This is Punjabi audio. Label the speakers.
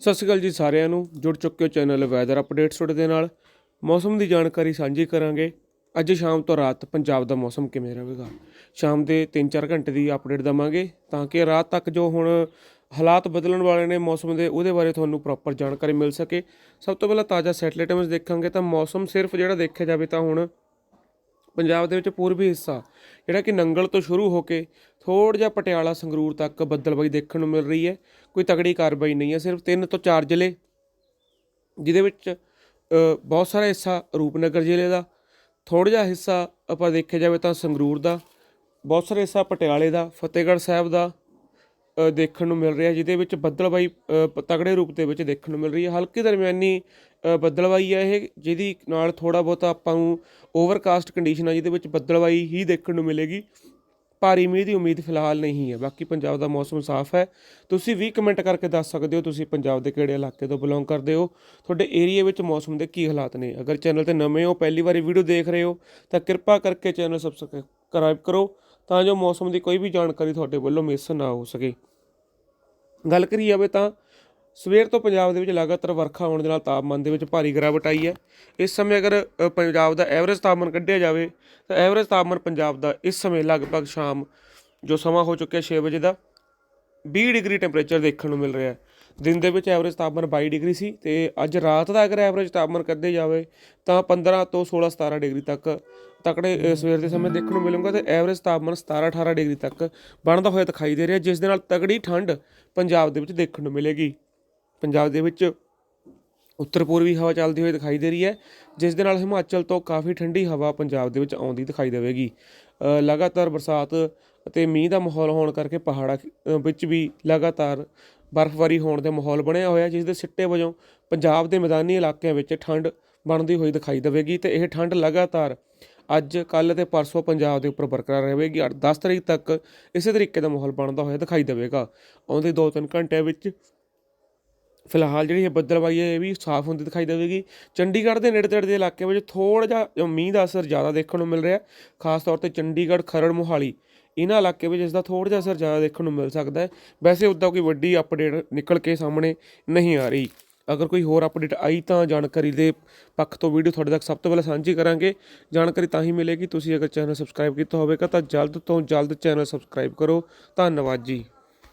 Speaker 1: ਸਤਿ ਸ਼੍ਰੀ ਅਕਾਲ ਜੀ ਸਾਰਿਆਂ ਨੂੰ। ਜੁੜ ਚੁੱਕੇ ਹੋ ਚੈਨਲ ਵੈਦਰ ਅਪਡੇਟਸ ਤੁਹਾਡੇ ਦੇ ਨਾਲ। ਮੌਸਮ ਦੀ ਜਾਣਕਾਰੀ ਸਾਂਝੀ ਕਰਾਂਗੇ। ਅੱਜ ਸ਼ਾਮ ਤੋਂ ਰਾਤ ਪੰਜਾਬ ਦਾ ਮੌਸਮ ਕਿਵੇਂ ਰਹੇਗਾ? ਸ਼ਾਮ ਦੇ 3-4 ਘੰਟੇ ਦੀ ਅਪਡੇਟ ਦਵਾਂਗੇ ਤਾਂ ਕਿ ਰਾਤ ਤੱਕ ਜੋ ਹੁਣ ਹਾਲਾਤ ਬਦਲਣ ਵਾਲੇ ਨੇ ਮੌਸਮ ਦੇ, ਉਹਦੇ ਬਾਰੇ ਤੁਹਾਨੂੰ ਪ੍ਰੋਪਰ ਜਾਣਕਾਰੀ ਮਿਲ ਸਕੇ। ਸਭ ਤੋਂ ਪਹਿਲਾਂ ਤਾਜ਼ਾ ਸੈਟਲਾਈਟ ਇਮੇਜ ਦੇਖਾਂਗੇ ਤਾਂ ਮੌਸਮ ਸਿਰਫ ਜਿਹੜਾ ਦੇਖਿਆ ਜਾਵੇ ਤਾਂ ਹੁਣ ਪੰਜਾਬ ਦੇ ਵਿੱਚ ਪੂਰਬੀ ਹਿੱਸਾ, ਜਿਹੜਾ ਕਿ ਨੰਗਲ ਤੋਂ ਸ਼ੁਰੂ ਹੋ ਕੇ ਥੋੜ੍ਹਾ ਜਿਹਾ ਪਟਿਆਲਾ, ਸੰਗਰੂਰ ਤੱਕ ਬੱਦਲਬਾਈ ਦੇਖਣ ਨੂੰ ਮਿਲ ਰਹੀ ਹੈ। ਕੋਈ ਤਗੜੀ ਕਾਰਵਾਈ ਨਹੀਂ ਹੈ, ਸਿਰਫ ਤਿੰਨ ਤੋਂ ਚਾਰ ਜ਼ਿਲ੍ਹੇ, ਜਿਹਦੇ ਵਿੱਚ ਬਹੁਤ ਸਾਰਾ ਹਿੱਸਾ ਰੂਪਨਗਰ ਜ਼ਿਲ੍ਹੇ ਦਾ, ਥੋੜ੍ਹਾ ਜਿਹਾ ਹਿੱਸਾ ਆਪਾਂ ਦੇਖਿਆ ਜਾਵੇ ਤਾਂ ਸੰਗਰੂਰ ਦਾ, ਬਹੁਤ ਸਾਰਾ ਹਿੱਸਾ ਪਟਿਆਲੇ ਦਾ, ਫਤਿਹਗੜ੍ਹ ਸਾਹਿਬ ਦਾ ਦੇਖਣ ਨੂੰ ਮਿਲ ਰਿਹਾ ਜਿਹਦੇ ਵਿੱਚ ਬੱਦਲਬਾਈ ਅ, ਤਗੜੇ ਰੂਪ ਦੇ ਵਿੱਚ ਦੇਖਣ ਨੂੰ ਮਿਲ ਰਹੀ ਹੈ। ਹਲਕੀ ਦਰਮਿਆਨੀ ਅ, ਬੱਦਲਬਾਈ ਹੈ ਇਹ ਜਿਹਦੀ ਨਾਲ ਥੋੜਾ ਬਹੁਤਾ ਆਪਾਂ ਨੂੰ ਓਵਰਕਾਸਟ ਕੰਡੀਸ਼ਨ ਆ ਜਿਹਦੇ ਵਿੱਚ ਬੱਦਲਬਾਈ ਹੀ ਦੇਖਣ ਨੂੰ ਮਿਲੇਗੀ। ਭਾਰੀ ਮੀਂਹ ਦੀ ਉਮੀਦ ਫਿਲਹਾਲ ਨਹੀਂ ਹੈ। ਬਾਕੀ ਪੰਜਾਬ ਦਾ ਮੌਸਮ ਸਾਫ਼ ਹੈ। ਤੁਸੀਂ ਵੀ ਕਮੈਂਟ ਕਰਕੇ ਦੱਸ ਸਕਦੇ ਹੋ ਤੁਸੀਂ ਪੰਜਾਬ ਦੇ ਕਿਹੜੇ ਇਲਾਕੇ ਤੋਂ ਬਿਲੋਂਗ ਕਰਦੇ ਹੋ? ਤੁਹਾਡੇ ਏਰੀਆ ਵਿੱਚ ਮੌਸਮ ਦੇ ਕੀ ਹਾਲਾਤ ਨੇ? ਅਗਰ ਚੈਨਲ ਤੇ ਨਵੇਂ ਹੋ ਪਹਿਲੀ ਵਾਰੀ ਵੀਡੀਓ ਦੇਖ ਰਹੇ ਹੋ ਤਾਂ ਕਿਰਪਾ ਕਰਕੇ ਚੈਨਲ ਸਬਸਕ੍ਰਾਈਬ ਕਰੋ। ਤਾਂ ਜੋ ਮੌਸਮ ਦੀ ਕੋਈ ਵੀ ਜਾਣਕਾਰੀ ਤੁਹਾਡੇ ਵੱਲੋਂ ਮਿਸ ਨਾ ਹੋ ਸਕੇ। ਗੱਲ ਕਰੀ ਜਾਵੇ ਤਾਂ ਸਵੇਰ ਤੋਂ ਪੰਜਾਬ ਦੇ ਵਿੱਚ ਲਗਾਤਾਰ ਵਰਖਾ ਹੋਣ ਦੇ ਨਾਲ ਤਾਪਮਾਨ ਦੇ ਵਿੱਚ ਭਾਰੀ ਗਿਰਾਵਟ ਆਈ ਹੈ। ਇਸ ਸਮੇਂ ਅਗਰ ਪੰਜਾਬ ਦਾ ਐਵਰੇਜ ਤਾਪਮਾਨ ਕੱਢਿਆ ਜਾਵੇ, ਤਾਂ ਐਵਰੇਜ ਤਾਪਮਾਨ ਪੰਜਾਬ ਦਾ ਇਸ ਸਮੇਂ ਲਗਭਗ ਸ਼ਾਮ ਜੋ ਸਮਾਂ ਹੋ ਚੁੱਕਿਆ 6 ਵਜੇ ਦਾ 20 ਡਿਗਰੀ ਟੈਂਪਰੇਚਰ ਦੇਖਣ ਨੂੰ ਮਿਲ ਰਿਹਾ ਹੈ। ਦਿਨ ਦੇ ਵਿੱਚ ਐਵਰੇਜ ਤਾਪਮਾਨ 22 ਡਿਗਰੀ ਸੀ ਤੇ ਅੱਜ ਰਾਤ ਦਾ ਅਗਰ ਐਵਰੇਜ ਤਾਪਮਾਨ ਕੱਢੇ ਜਾਵੇ ਤਾਂ 15 ਤੋਂ 16 17 ਡਿਗਰੀ ਤੱਕ ਤਕੜੇ ਸਵੇਰ ਦੇ ਸਮੇਂ ਦੇਖਣ ਨੂੰ ਮਿਲੂਗਾ ਤੇ ਐਵਰੇਜ ਤਾਪਮਾਨ 17 18 ਡਿਗਰੀ ਤੱਕ ਬਣਦਾ ਹੋਇਆ ਦਿਖਾਈ ਦੇ ਰਿਹਾ, ਜਿਸ ਦੇ ਨਾਲ ਤਗੜੀ ਠੰਡ ਪੰਜਾਬ ਦੇ ਵਿੱਚ ਦੇਖਣ ਨੂੰ ਮਿਲੇਗੀ। ਪੰਜਾਬ ਦੇ ਵਿੱਚ ਉੱਤਰ ਪੂਰਬੀ ਹਵਾ ਚੱਲਦੀ ਹੋਈ ਦਿਖਾਈ ਦੇ ਰਹੀ ਹੈ, ਜਿਸ ਦੇ ਨਾਲ ਹਿਮਾਚਲ ਤੋਂ ਕਾਫੀ ਠੰਡੀ ਹਵਾ ਪੰਜਾਬ ਦੇ ਵਿੱਚ ਆਉਂਦੀ ਦਿਖਾਈ ਦੇਵੇਗੀ। ਲਗਾਤਾਰ ਬਰਸਾਤ ਅਤੇ ਮੀਂਹ ਦਾ ਮਾਹੌਲ ਹੋਣ ਕਰਕੇ ਪਹਾੜਾਂ ਵਿੱਚ ਵੀ ਲਗਾਤਾਰ ਬਰਫ਼ਬਾਰੀ ਹੋਣ ਦੇ ਮਾਹੌਲ ਬਣਿਆ ਹੋਇਆ, ਜਿਸ ਦੇ ਸਿੱਟੇ ਵਜੋਂ ਪੰਜਾਬ ਦੇ ਮੈਦਾਨੀ ਇਲਾਕਿਆਂ ਵਿੱਚ ਠੰਡ ਬਣਦੀ ਹੋਈ ਦਿਖਾਈ ਦੇਵੇਗੀ ਤੇ ਇਹ ਠੰਡ ਲਗਾਤਾਰ ਅੱਜ, ਕੱਲ੍ਹ ਤੇ ਪਰਸੋਂ ਪੰਜਾਬ ਦੇ ਉੱਪਰ ਬਰਕਰਾਰ ਰਹੇਗੀ 10 ਤਰੀਕ ਤੱਕ ਇਸੇ ਤਰੀਕੇ ਦਾ ਮਾਹੌਲ ਬਣਦਾ ਹੋਇਆ ਦਿਖਾਈ ਦੇਵੇਗਾ। ਆਉਂਦੇ 2-3 ਘੰਟਿਆਂ ਵਿੱਚ ਫਿਲਹਾਲ ਜਿਹੜੀ ਇਹ ਬੱਦਲਬਾਈ ਹੈ, ਇਹ ਵੀ ਸਾਫ਼ ਹੁੰਦੀ ਦਿਖਾਈ ਦੇਵੇਗੀ। ਚੰਡੀਗੜ੍ਹ ਦੇ ਨੇੜੇ ਤੇੜੇ ਦੇ ਇਲਾਕੇ ਵਿੱਚ ਥੋੜ੍ਹਾ ਜਿਹਾ ਮੀਂਹ ਦਾ ਅਸਰ ਜ਼ਿਆਦਾ ਦੇਖਣ ਨੂੰ ਮਿਲ ਰਿਹਾ ਖਾਸ ਤੌਰ ਤੇ ਚੰਡੀਗੜ੍ਹ, ਖਰੜ, ਮੋਹਾਲੀ। ਇਹਨਾਂ ਇਲਾਕੇ ਵਿੱਚ ਇਸ ਦਾ ਥੋੜ੍ਹਾ ਜਿਹਾ ਅਸਰ ਜ਼ਿਆਦਾ ਦੇਖਣ ਨੂੰ ਮਿਲ ਸਕਦਾ ਹੈ। ਵੈਸੇ ਉੱਦਾਂ ਕੋਈ ਵੱਡੀ ਅਪਡੇਟ ਨਿਕਲ ਕੇ ਸਾਹਮਣੇ ਨਹੀਂ ਆ ਰਹੀ। ਅਗਰ ਕੋਈ ਹੋਰ ਅਪਡੇਟ ਆਈ ਤਾਂ ਜਾਣਕਾਰੀ ਦੇ ਪੱਖ ਤੋਂ ਵੀਡੀਓ ਤੁਹਾਡੇ ਤੱਕ ਸਭ ਤੋਂ ਪਹਿਲਾਂ ਸਾਂਝੀ ਕਰਾਂਗੇ। ਜਾਣਕਾਰੀ ਤਾਂ ਹੀ ਮਿਲੇਗੀ, ਤੁਸੀਂ ਅਗਰ ਚੈਨਲ ਸਬਸਕ੍ਰਾਈਬ ਕੀਤਾ ਹੋਵੇਗਾ ਤਾਂ ਜਲਦ ਤੋਂ ਜਲਦ ਚੈਨਲ ਸਬਸਕ੍ਰਾਈਬ ਕਰੋ। ਧੰਨਵਾਦ ਜੀ।